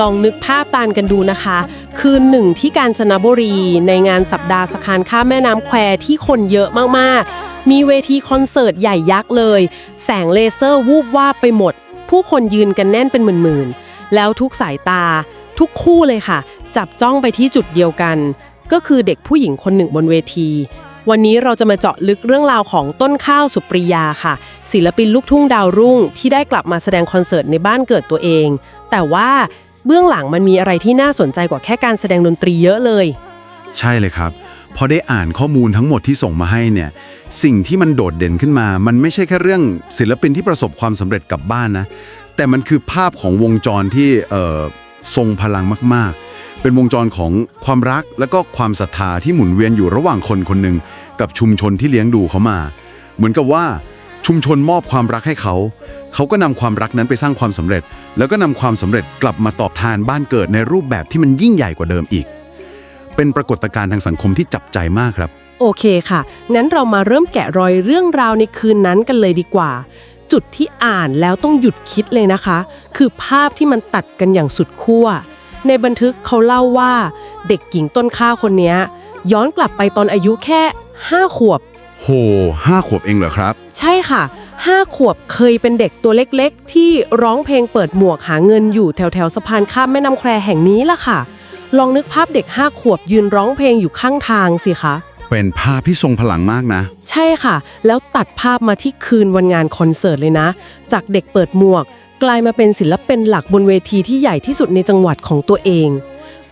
ลองนึกภาพตามกันดูนะคะ คืนหนึ่งที่กาญจนบุรี ในงานสัปดาห์สะพานข้ามแม่น้ำแควที่คนเยอะมากๆ มีเวทีคอนเสิร์ตใหญ่ยักษ์เลย แสงเลเซอร์วูบวาบไปหมด ผู้คนยืนกันแน่นเป็นหมื่นๆ แล้วทุกสายตา ทุกคู่เลยค่ะ จับจ้องไปที่จุดเดียวกัน ก็คือเด็กผู้หญิงคนหนึ่งบนเวที วันนี้เราจะมาเจาะลึกเรื่องราวของต้นข้าวสุปริยาค่ะ ศิลปินลูกทุ่งดาวรุ่งที่ได้กลับมาแสดงคอนเสิร์ตในบ้านเกิดตัวเอง แต่ว่า เบื้องหลังมันมีอะไรที่น่าสนใจกว่าแค่การแสดงดนตรีเยอะเลย ใช่เลยครับพอได้อ่านข้อมูลทั้งหมดที่ส่งมาให้เนี่ยสิ่งที่มันโดดเด่นขึ้นมา มันไม่ใช่แค่เรื่องศิลปินที่ประสบความสำเร็จกลับบ้านนะ แต่มันคือภาพของวงจรที่เอ่อทรงพลังมากๆ เป็นวงจรของความรักและก็ความศรัทธาที่หมุนเวียนอยู่ระหว่างคนคนหนึ่งกับชุมชนที่เลี้ยงดูเขามา เหมือนกับว่า ชุมชนมอบความรักให้เขา เขาก็นำความรักนั้นไปสร้างความสำเร็จ แล้วก็นำความสำเร็จกลับมาตอบแทนบ้านเกิดในรูปแบบที่มันยิ่งใหญ่กว่าเดิมอีก เป็นปรากฏการณ์ทางสังคมที่จับใจมากครับ โอเคค่ะ งั้นเรามาเริ่มแกะรอยเรื่องราวในคืนนั้นกันเลยดีกว่า จุดที่อ่านแล้วต้องหยุดคิดเลยนะคะ คือภาพที่มันตัดกันอย่างสุดขั้ว ในบันทึกเขาเล่าว่า เด็กหญิงต้นข้าวคนนี้ยย้อนกลับไปตอนอายุแค่ 5 ขวบ โหห้าขวบเองเหรอครับ ใช่ค่ะ 5 ขวบเคยเป็นเด็กตัวเล็กๆ ที่ร้องเพลงเปิดหมวกหาเงินอยู่แถวๆสะพานข้ามแม่น้ำแควแห่งนี้ล่ะค่ะ ลองนึกภาพเด็ก 5 ขวบยืนร้องเพลงอยู่ข้างทางสิคะ เป็นภาพที่ทรงพลังมากนะ ใช่ค่ะ แล้วตัดภาพมาที่คืนวันงานคอนเสิร์ตเลยนะ จากเด็กเปิดหมวก กลายมาเป็นศิลปินหลักบนเวทีที่ใหญ่ที่สุดในจังหวัดของตัวเอง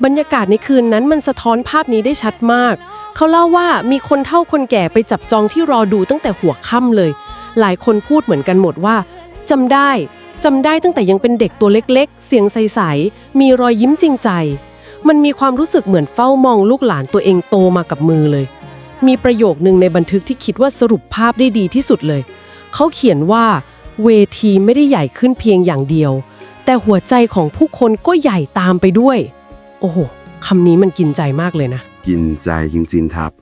บรรยากาศในคืนนั้นมันสะท้อนภาพนี้ได้ชัดมาก เขาเล่าว่ามีคนเฒ่าคนแก่ไปจับจองที่รอดูตั้งแต่หัวค่ำเลย หลายคนพูดเหมือนกันหมดว่าจำได้จำได้ตั้งแต่ยังเป็นเด็กตัวเล็กๆ เสียงใสๆ มีรอยยิ้มจริงใจ มันมีความรู้สึกเหมือนเฝ้ามองลูกหลานตัวเองโตมากับมือเลย มีประโยคนึงในบันทึกที่คิดว่าสรุปภาพได้ดีที่สุดเลย เขาเขียนว่า เวทีไม่ได้ใหญ่ขึ้นเพียงอย่างเดียว แต่หัวใจของผู้คนก็ใหญ่ตามไปด้วย โอ้โหคำนี้มันกินใจมากเลยนะ กินใจจริงๆครับ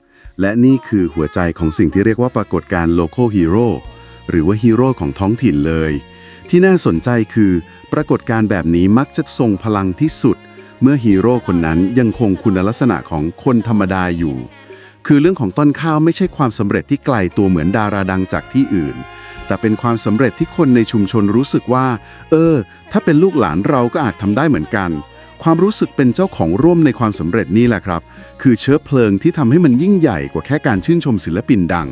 และนี่คือหัวใจของสิ่งที่เรียกว่าปรากฏการณ์ local hero หรือว่าฮีโร่ของท้องถิ่นเลย ที่น่าสนใจคือปรากฏการณ์แบบนี้มักจะทรงพลังที่สุด เมื่อฮีโร่คนนั้นยังคงคุณลักษณะของคนธรรมดาอยู่ คือเรื่องของต้นข้าวไม่ใช่ความสำเร็จที่ไกลตัวเหมือนดาราดังจากที่อื่น แต่เป็นความสำเร็จที่คนในชุมชนรู้สึกว่า เออ ถ้าเป็นลูกหลานเราก็อาจทำได้เหมือนกัน ความรู้สึกเป็นเจ้าของร่วมในความสำเร็จนี่แหละครับ คือเชื้อเพลิงที่ทำให้มันยิ่งใหญ่กว่าแค่การชื่นชมศิลปินดัง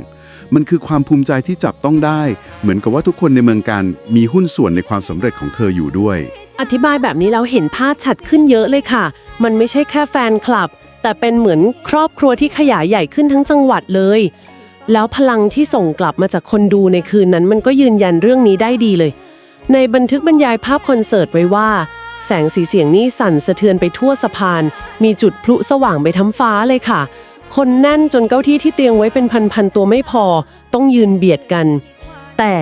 มันคือความภูมิใจที่จับต้องได้ เหมือนกับว่าทุกคนในเมืองการมีหุ้นส่วนในความสำเร็จของเธออยู่ด้วย อธิบายแบบนี้เราเห็นภาพชัดขึ้นเยอะเลยค่ะ มันไม่ใช่แค่แฟนคลับ แต่เป็นเหมือนครอบครัวที่ขยายใหญ่ขึ้นทั้งจังหวัดเลย แล้วพลังที่ส่งกลับมาจากคนดูในคืนนั้น มันก็ยืนยันเรื่องนี้ได้ดีเลย ในบันทึกบรรยายภาพคอนเสิร์ตไว้ว่า แสงสีเสียงนี่สั่นสะเทือนไปทั่วสะพาน มีจุดพลุสว่างไปทั้งฟ้าเลยค่ะ คนแน่นจนเก้าที่ที่เตรียมไว้เป็นพันๆตัวไม่พอ ต้องยืนเบียดกัน แต่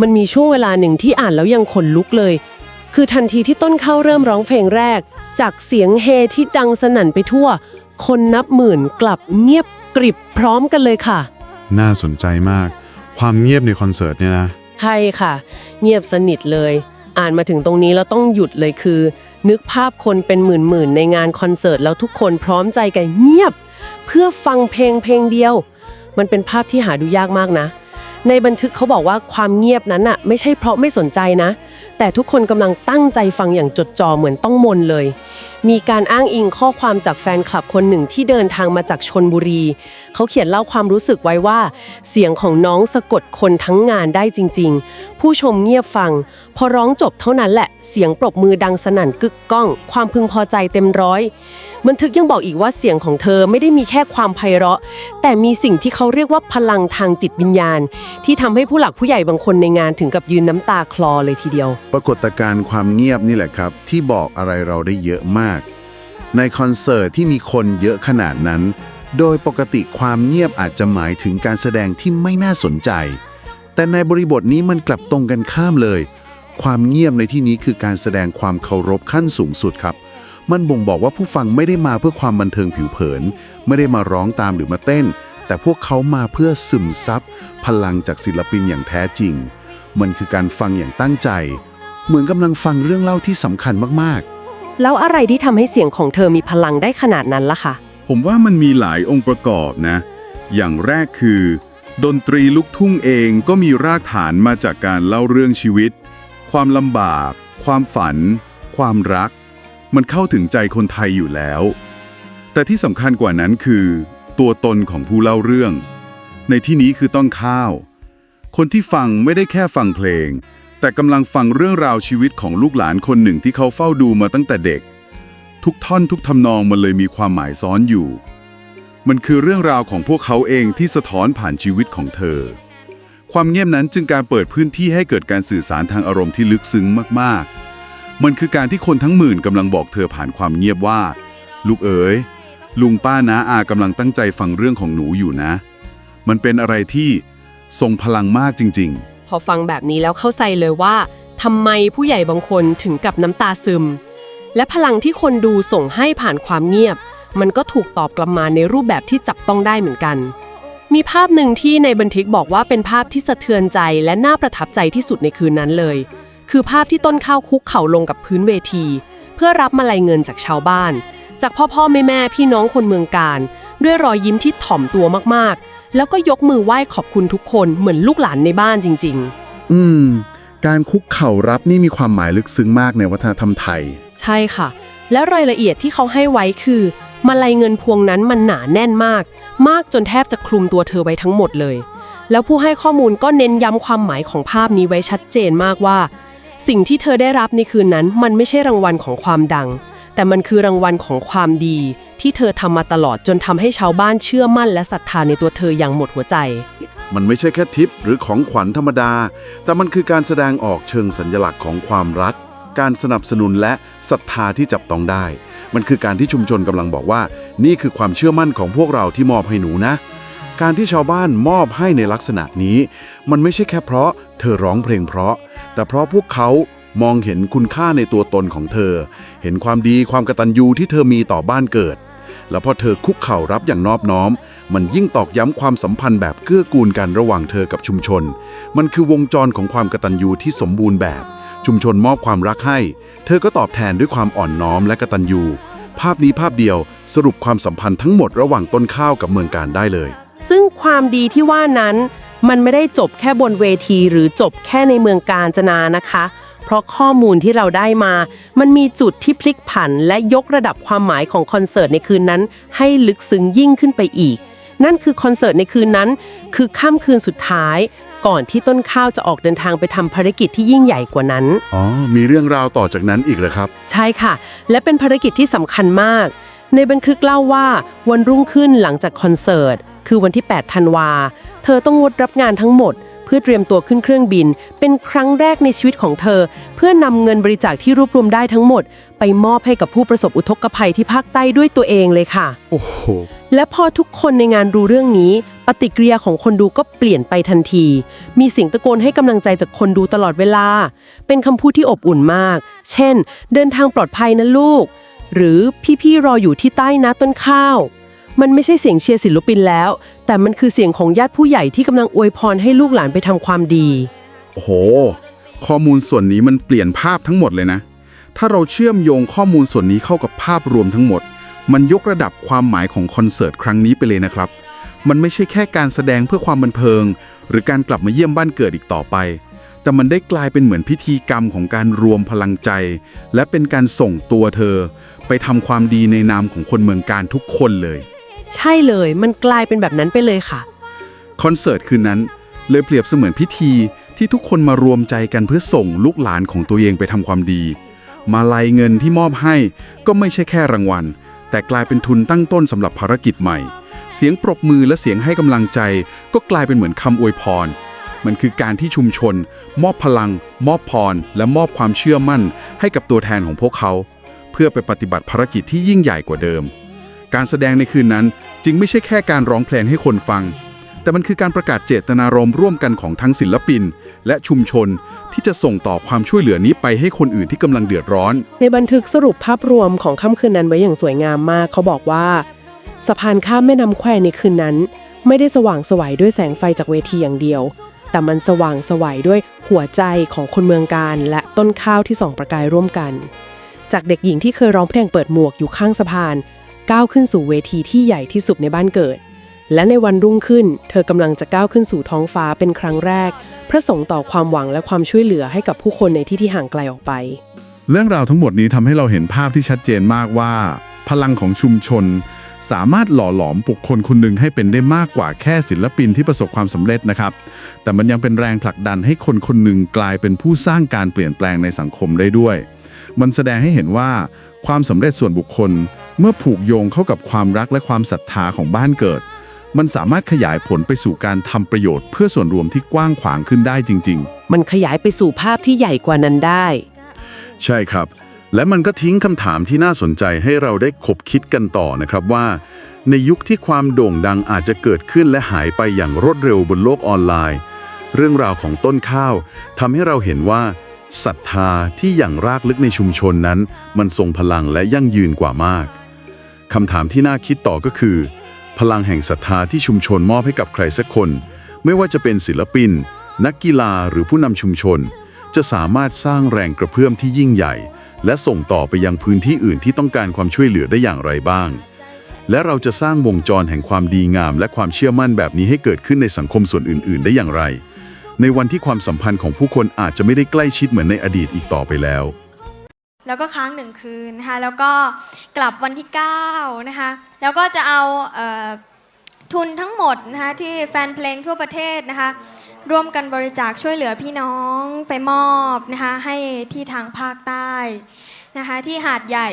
มันมีช่วงเวลาหนึ่งที่อ่านแล้วยังขนลุกเลย คือทันทีที่ต้นข้าวเริ่มร้องเพลงแรก จากเสียงเฮที่ดังสนั่นไปทั่ว คนนับหมื่นกลับเงียบกริบพร้อมกันเลยค่ะ น่าสนใจมาก ความเงียบในคอนเสิร์ตเนี่ยนะ ใช่ค่ะ เงียบสนิทเลย อ่านมาถึงตรงนี้แล้วต้องหยุดเลยคือ นึกภาพคนเป็นหมื่นๆในงานคอนเสิร์ตแล้วทุกคนพร้อมใจกันเงียบ เพื่อฟังเพลงเพลงเดียว มันเป็นภาพที่หาดูยากมากนะ ในบันทึกเขาบอกว่าความเงียบนั้นน่ะไม่ใช่เพราะไม่สนใจนะ แต่ทุกคนกำลังตั้งใจฟังอย่างจดจ่อเหมือนต้องมนเลย มีการอ้างอิงข้อความจากแฟนคลับคนหนึ่งที่เดินทางมาจากชนบุรี เขาเขียนเล่าความรู้สึกไว้ว่า เสียงของน้องสะกดคนทั้งงานได้จริง ๆ ผู้ชมเงียบฟัง พอร้องจบเท่านั้นแหละเสียงปรบมือดังสนั่นกึกก้อง ความพึงพอใจเต็มร้อย บันทึกยังบอกอีกว่าเสียงของเธอไม่ได้มีแค่ความไพเราะ แต่มีสิ่งที่เขาเรียกว่าพลังทางจิตวิญญาณ ที่ทำให้ผู้หลักผู้ใหญ่บางคนในงานถึงกับยืนน้ำตาคลอเลยทีเดียว ปรากฏการณ์ความเงียบนี่แหละครับ ที่บอกอะไรเราได้เยอะมาก ในคอนเสิร์ตที่มีคนเยอะขนาดนั้น โดยปกติความเงียบอาจจะหมายถึงการแสดงที่ไม่น่าสนใจ แต่ในบริบทนี้มันกลับตรงกันข้ามเลย ความเงียบในที่นี้คือการแสดงความเคารพขั้นสูงสุดครับ มันบ่งบอกว่าผู้ฟังไม่ได้มาเพื่อความบันเทิงผิวเผิน ไม่ได้มาร้องตามหรือมาเต้น แต่พวกเขามาเพื่อซึมซับพลังจากศิลปินอย่างแท้จริง มันคือการฟังอย่างตั้งใจ เหมือนกำลังฟังเรื่องเล่าที่สำคัญมากแล้วอะไรที่ทำให้เสียงของเธอมีพลังได้ขนาดนั้นล่ะคะผมว่ามันมีหลายองค์ประกอบนะ อย่างแรกคือ ดนตรีลูกทุ่งเองก็มีรากฐานมาจากการเล่าเรื่องชีวิต ความลำบาก ความฝัน ความรัก มันเข้าถึงใจคนไทยอยู่แล้ว แต่ที่สำคัญกว่านั้นคือ ตัวตนของผู้เล่าเรื่อง ในที่นี้คือต้องข้าว คนที่ฟังไม่ได้แค่ฟังเพลง แต่กำลังฟังเรื่องราวชีวิตของลูกหลานคนหนึ่งที่เขาเฝ้าดูมาตั้งแต่เด็ก ทุกท่อนทุกทำนองมันเลยมีความหมายซ้อนอยู่ มันคือเรื่องราวของพวกเขาเองที่สะท้อนผ่านชีวิตของเธอ ความเงียบนั้นจึงการเปิดพื้นที่ให้เกิดการสื่อสารทางอารมณ์ที่ลึกซึ้งมากๆ มันคือการที่คนทั้งหมื่นกำลังบอกเธอผ่านความเงียบว่า ลูกเอ๋ยลุงป้าน้าอากำลังตั้งใจฟังเรื่องของหนูอยู่นะ มันเป็นอะไรที่ทรงพลังมากจริง ๆ พอฟังแบบนี้แล้วเข้าใจเลยว่าทำไมผู้ใหญ่บางคนถึงกับน้ำตาซึม และพลังที่คนดูส่งให้ผ่านความเงียบ มันก็ถูกตอบกลับมาในรูปแบบที่จับต้องได้เหมือนกัน มีภาพหนึ่งที่ในบันทึกบอกว่าเป็นภาพที่สะเทือนใจและน่าประทับใจที่สุดในคืนนั้นเลย คือภาพที่ต้นข้าวคุกเข่าลงกับพื้นเวที เพื่อรับมาลัยเงินจากชาวบ้าน จากพ่อพ่อแม่แม่พี่น้องคนเมืองการ ด้วยรอยยิ้มที่ถ่อมตัวมากๆ แล้วก็ยกมือไหว้ขอบคุณทุกคนเหมือนลูกหลานในบ้านจริง ๆ อืม การคุกเข่ารับนี่มีความหมายลึกซึ้งมากในวัฒนธรรมไทย ใช่ค่ะ แล้วรายละเอียดที่เขาให้ไว้คือมาลัยเงินพวงนั้นมันหนาแน่นมาก มากจนแทบจะคลุมตัวเธอไว้ทั้งหมดเลย แล้วผู้ให้ข้อมูลก็เน้นย้ำความหมายของภาพนี้ไว้ชัดเจนมากว่า สิ่งที่เธอได้รับในคืนนั้นมันไม่ใช่รางวัลของความดัง แต่มันคือรางวัลของความดี ที่เธอทำมาตลอดจนทำให้ชาวบ้านเชื่อมั่นและศรัทธาในตัวเธออย่างหมดหัวใจ มันไม่ใช่แค่ทิปหรือของขวัญธรรมดา แต่มันคือการแสดงออกเชิงสัญลักษณ์ของความรัก การสนับสนุนและศรัทธาที่จับต้องได้ มันคือการที่ชุมชนกำลังบอกว่า นี่คือความเชื่อมั่นของพวกเราที่มอบให้หนูนะ การที่ชาวบ้านมอบให้ในลักษณะนี้ มันไม่ใช่แค่เพราะ เธอร้องเพลงเพราะ แต่เพราะพวกเขามองเห็นคุณค่าในตัวตนของเธอ เห็นความดีความกตัญญูที่เธอมีต่อบ้านเกิด แล้วพอเธอคุกเข่ารับอย่างนอบน้อม มันยิ่งตอกย้ำความสัมพันธ์แบบเกื้อกูลกันระหว่างเธอกับชุมชน มันคือวงจรของความกตัญญูที่สมบูรณ์แบบ ชุมชนมอบความรักให้ เธอก็ตอบแทนด้วยความอ่อนน้อมและกตัญญู ภาพนี้ภาพเดียวสรุปความสัมพันธ์ทั้งหมดระหว่างต้นข้าวกับเมืองการได้เลยซึ่งความดีที่ว่านั้น มันไม่ได้จบแค่บนเวทีหรือจบแค่ในเมืองกาญจนานะคะ เพราะข้อมูลที่เราได้มา มันมีจุดที่พลิกผัน และยกระดับความหมายของคอนเสิร์ตในคืนนั้น ให้ลึกซึ้งยิ่งขึ้นไปอีก นั่นคือคอนเสิร์ตในคืนนั้น คือค่ำคืนสุดท้าย ก่อนที่ต้นข้าวจะออกเดินทางไปทำภารกิจที่ยิ่งใหญ่กว่านั้น อ๋อ มีเรื่องราวต่อจากนั้นอีกเหรอครับ ใช่ค่ะ และเป็นภารกิจที่สำคัญมาก ในบันทึกเล่าว่าวันรุ่งขึ้นหลังจากคอนเสิร์ต คือวันที่ 8 ธันวา เธอต้องงดรับงานทั้งหมด เพื่อเตรียมตัวขึ้นเครื่องบิน เป็นครั้งแรกในชีวิตของเธอ เพื่อนำเงินบริจาคที่รวบรวมได้ทั้งหมด ไปมอบให้กับผู้ประสบอุทกภัยที่ภาคใต้ด้วยตัวเองเลยค่ะ โอ้โห และพอทุกคนในงานรู้เรื่องนี้ ปฏิกิริยาของคนดูก็เปลี่ยนไปทันที มีเสียงตะโกนให้กำลังใจจากคนดูตลอดเวลา เป็นคำพูดที่อบอุ่นมาก เช่น เดินทางปลอดภัยนะลูก หรือพี่ๆรออยู่ที่ใต้นะต้นข้าว มันไม่ใช่เสียงเชียร์ศิลปินแล้ว แต่มันคือเสียงของญาติผู้ใหญ่ที่กำลังอวยพรให้ลูกหลานไปทำความดี โอ้โห ข้อมูลส่วนนี้มันเปลี่ยนภาพทั้งหมดเลยนะ ถ้าเราเชื่อมโยงข้อมูลส่วนนี้เข้ากับภาพรวมทั้งหมด มันยกระดับความหมายของคอนเสิร์ตครั้งนี้ไปเลยนะครับ มันไม่ใช่แค่การแสดงเพื่อความบันเทิง หรือการกลับมาเยี่ยมบ้านเกิดอีกต่อไป แต่มันได้กลายเป็นเหมือนพิธีกรรมของการรวมพลังใจ และเป็นการส่งตัวเธอ ไปทำความดีในนามของคนเมืองการทุกคนเลย ใช่เลยมันกลายเป็นแบบนั้นไปเลยค่ะ คอนเสิร์ตคืนนั้น เลยเปรียบเสมือนพิธีที่ทุกคนมารวมใจกันเพื่อส่งลูกหลานของตัวเองไปทำความดี มาลัยเงินที่มอบให้ก็ไม่ใช่แค่รางวัล แต่กลายเป็นทุนตั้งต้นสำหรับภารกิจใหม่ เสียงปรบมือและเสียงให้กำลังใจ ก็กลายเป็นเหมือนคำอวยพร มันคือการที่ชุมชน มอบพลัง มอบพร และมอบความเชื่อมั่น ให้กับตัวแทนของพวกเขา เพื่อไปปฏิบัติภารกิจที่ยิ่งใหญ่กว่าเดิม การแสดงในคืนนั้นจึงไม่ใช่แค่การร้องเพลงให้คนฟัง แต่มันคือการประกาศเจตนารมณ์ร่วมกันของทั้งศิลปิน และชุมชนที่จะส่งต่อความช่วยเหลือนี้ไปให้คนอื่นที่กำลังเดือดร้อน ในบันทึกสรุปภาพรวมของค่ำคืนนั้นไว้อย่างสวยงามมาก เขาบอกว่า สะพานข้ามแม่น้ำแควในคืนนั้น ไม่ได้สว่างไสวัยด้วยแสงไฟจากเวทีอย่างเดียว แต่มันสว่างไสวัยด้วยหัวใจของคนเมืองการและต้นข้าวที่ส่องประกายร่วมกัน จากเด็กหญิงที่เคยร้องเพลงเปิดหมวกอยู่ข้างสะพาน ก้าวขึ้นสู่เวทีที่ใหญ่ที่สุดในบ้านเกิด และในวันรุ่งขึ้น เธอกำลังจะก้าวขึ้นสู่ท้องฟ้าเป็นครั้งแรกเพื่อส่งต่อความหวังและความช่วยเหลือให้กับผู้คนในที่ที่ห่างไกลออกไป เรื่องราวทั้งหมดนี้ทำให้เราเห็นภาพที่ชัดเจนมากว่า พลังของชุมชน สามารถหล่อหลอมบุคคลคนหนึ่งให้เป็นได้มากกว่าแค่ศิลปินที่ประสบความสำเร็จนะครับ แต่มันยังเป็นแรงผลักดันให้คนคนหนึ่งกลายเป็นผู้สร้างการเปลี่ยนแปลงในสังคมได้ด้วย มันแสดงให้เห็นว่าความสำเร็จส่วนบุคคล เมื่อผูกโยงเข้ากับความรักและความศรัทธาของบ้านเกิด มันสามารถขยายผลไปสู่การทำประโยชน์เพื่อส่วนรวมที่กว้างขวางขึ้นได้จริงๆมันขยายไปสู่ภาพที่ใหญ่กว่านั้นได้ใช่ครับ และมันก็ทิ้งคำถามที่น่าสนใจให้เราได้คบคิดกันต่อนะครับว่า ในยุคที่ความโด่งดังอาจจะเกิดขึ้นและหายไปอย่างรวดเร็วบนโลกออนไลน์ เรื่องราวของต้นข้าวทำให้เราเห็นว่า ศรัทธาที่อย่างรากลึกในชุมชนนั้น มันทรงพลังและยั่งยืนกว่ามากคำถามที่น่าคิดต่อก็คือ พลังแห่งศรัทธาที่ชุมชนมอบให้กับใครสักคน ไม่ว่าจะเป็นศิลปิน นักกีฬาหรือผู้นำชุมชน จะสามารถสร้างแรงกระเพื่อมที่ยิ่งใหญ่ และส่งต่อไปยังพื้นที่อื่นที่ต้องการความช่วยเหลือได้อย่างไรบ้าง และเราจะสร้างวงจรแห่งความดีงาม และความเชื่อมั่นแบบนี้ให้เกิดขึ้นในสังคมส่วนอื่น ๆ ได้อย่างไร ในวันที่ความสัมพันธ์ของผู้คนอาจจะไม่ได้ใกล้ชิดเหมือนในอดีตอีกต่อไปแล้ว แล้วก็ค้างหนึ่งคืนนะคะแล้วก็กลับวันที่9นะคะแล้วก็จะเอาเอ่อทุนทั้งหมดนะคะที่แฟนเพลงทั่วประเทศนะคะร่วมกันบริจาคช่วยเหลือพี่น้องไปมอบนะคะให้ที่ทางภาคใต้นะคะที่หาดใหญ่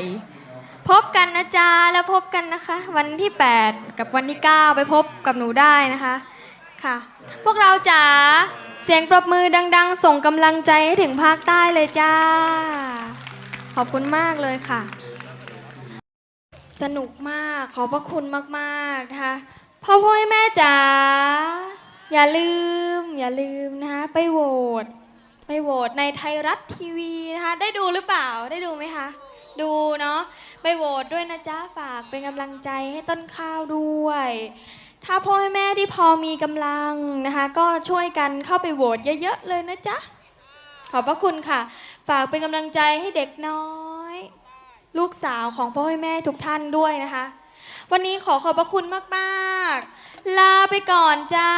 พบกันนะจ๊ะแล้วพบกันนะคะ วันที่ 8 กับวันที่ 9 ไปพบกับหนูได้นะคะค่ะ พวกเราจ๋า เสียงปรบมือดัง ๆ ส่งกำลังใจให้ถึงภาคใต้เลยจ้า ขอบคุณมากเลยค่ะ สนุกมาก ขอบพระคุณมากๆนะคะพ่อพ่อแม่จ๋าอย่าลืม อย่าลืมนะคะไปโหวตไปโหวตในไทยรัฐทีวีนะคะ ได้ดูหรือเปล่าได้ดูไหมคะ ดูเนาะไปโหวตด้วยนะจ๊ะฝากเป็นกำลังใจให้ต้นข้าวด้วย ถ้าพ่อแม่ที่พอมีกำลังนะคะ ก็ช่วยกันเข้าไปโหวตเยอะๆเลยนะจ๊ะ ขอบพระคุณค่ะ ฝากเป็นกำลังใจให้เด็กน้อย ลูกสาวของพ่อแม่ทุกท่านด้วยนะคะ วันนี้ขอขอบพระคุณมากๆ ลาไปก่อนจ้า